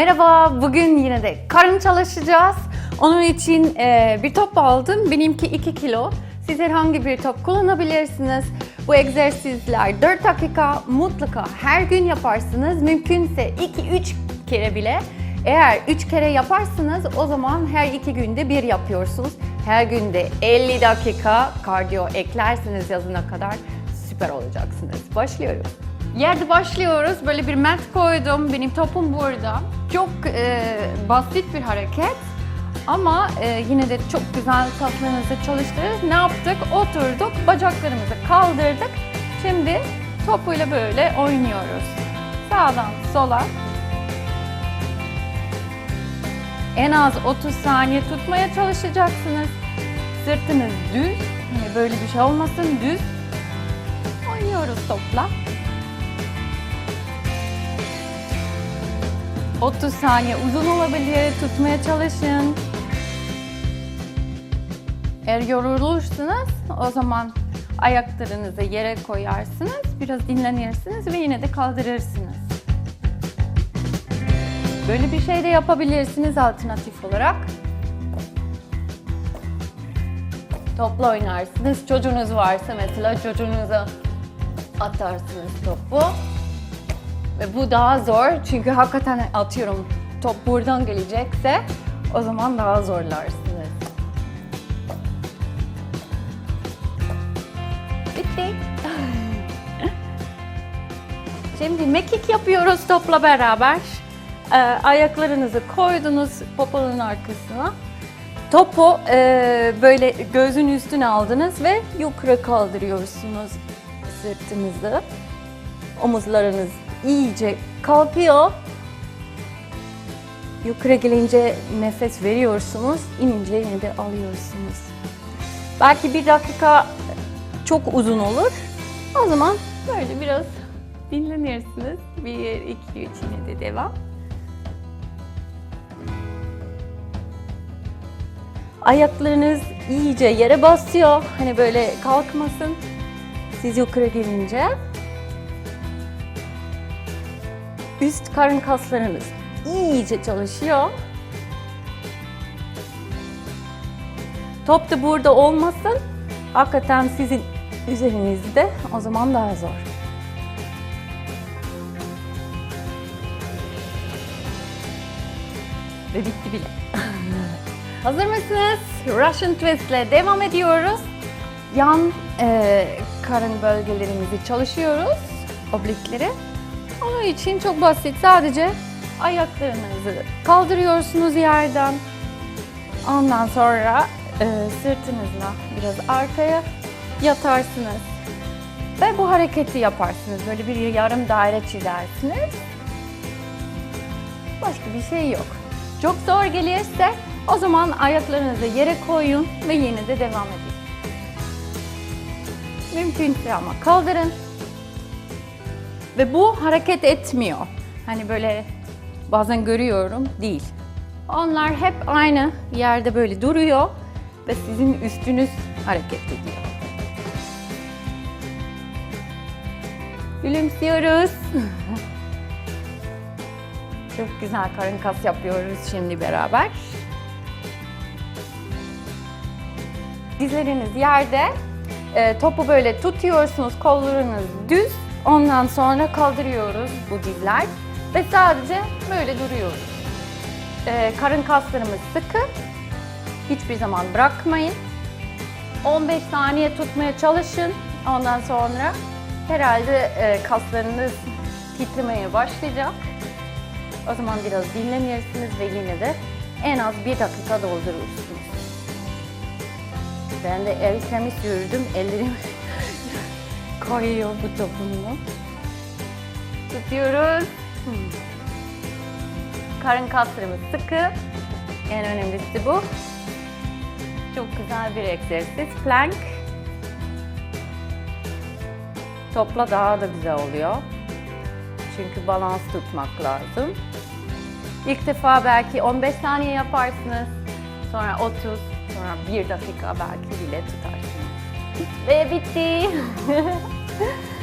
Merhaba, bugün yine de karın çalışacağız. Onun için e, bir top aldım. Benimki 2 kilo. Siz herhangi bir top kullanabilirsiniz. Bu egzersizler 4 dakika mutlaka her gün yaparsınız. Mümkünse 2-3 kere bile. Eğer 3 kere yaparsınız o zaman her 2 günde bir yapıyorsunuz. Her günde 50 dakika kardiyo eklersiniz yazına kadar süper olacaksınız. Başlıyoruz. Yerde başlıyoruz. Böyle bir mat koydum. Benim topum burada. Çok e, basit bir hareket. Ama e, yine de çok güzel kaslarınızı çalıştırırız. Ne yaptık? Oturduk, bacaklarımızı kaldırdık. Şimdi topuyla böyle oynuyoruz. Sağdan sola. En az 30 saniye tutmaya çalışacaksınız. Sırtınız düz. Yani böyle bir şey olmasın düz. Oynuyoruz topla. 30 saniye uzun olabilir. Tutmaya çalışın. Eğer yorulursunuz o zaman ayaklarınızı yere koyarsınız. Biraz dinlenirsiniz ve yine de kaldırırsınız. Böyle bir şey de yapabilirsiniz alternatif olarak. Topla oynarsınız. Çocuğunuz varsa mesela çocuğunuza atarsınız topu. Bu daha zor çünkü hakikaten atıyorum top buradan gelecekse o zaman daha zorlarsınız. Bitti. Şimdi mekik yapıyoruz topla beraber. Ee, ayaklarınızı koydunuz poponun arkasına. Topu e, böyle gözün üstüne aldınız ve yukarı kaldırıyorsunuz sırtınızı. Omuzlarınız iyice kalkıyor. Yukarı gelince nefes veriyorsunuz, inince yine de alıyorsunuz. Belki bir dakika çok uzun olur. O zaman böyle biraz dinlenirsiniz. Bir, iki, üç yine de devam. Ayaklarınız iyice yere basıyor. Hani böyle kalkmasın. Siz yukarı gelince üst karın kaslarınız iyice çalışıyor. Top da burada olmasın. Hakikaten sizin üzerinizde o zaman daha zor. Ve bitti bile. Hazır mısınız? Russian Twist ile devam ediyoruz. Yan e, karın bölgelerimizi çalışıyoruz. Oblikleri. Onun için çok basit. Sadece ayaklarınızı kaldırıyorsunuz yerden. Ondan sonra e, sırtınızla biraz arkaya yatarsınız. Ve bu hareketi yaparsınız. Böyle bir yarım daire çizersiniz. Başka bir şey yok. Çok zor gelirse o zaman ayaklarınızı yere koyun ve yine de devam edin. Mümkünse ama kaldırın. Ve bu hareket etmiyor. Hani böyle bazen görüyorum değil. Onlar hep aynı yerde böyle duruyor ve sizin üstünüz hareket ediyor. Gülümsüyoruz. Çok güzel karın kas yapıyoruz şimdi beraber. Dizleriniz yerde. E, topu böyle tutuyorsunuz, kollarınız düz. Ondan sonra kaldırıyoruz bu dizler ve sadece böyle duruyoruz. E, karın kaslarımız sıkı. Hiçbir zaman bırakmayın. 15 saniye tutmaya çalışın. Ondan sonra herhalde e, kaslarınız titremeye başlayacak. O zaman biraz dinlenirsiniz ve yine de en az bir dakika doldurursunuz. Ben de temiz yürüdüm, ellerim kayıyor bu topunla. Tutuyoruz. Hmm. Karın kaslarımız sıkı. En önemlisi bu. Çok güzel bir egzersiz. Plank. Topla daha da güzel oluyor. Çünkü balans tutmak lazım. İlk defa belki 15 saniye yaparsınız. Sonra 30, sonra 1 dakika belki bile 네, 레비띠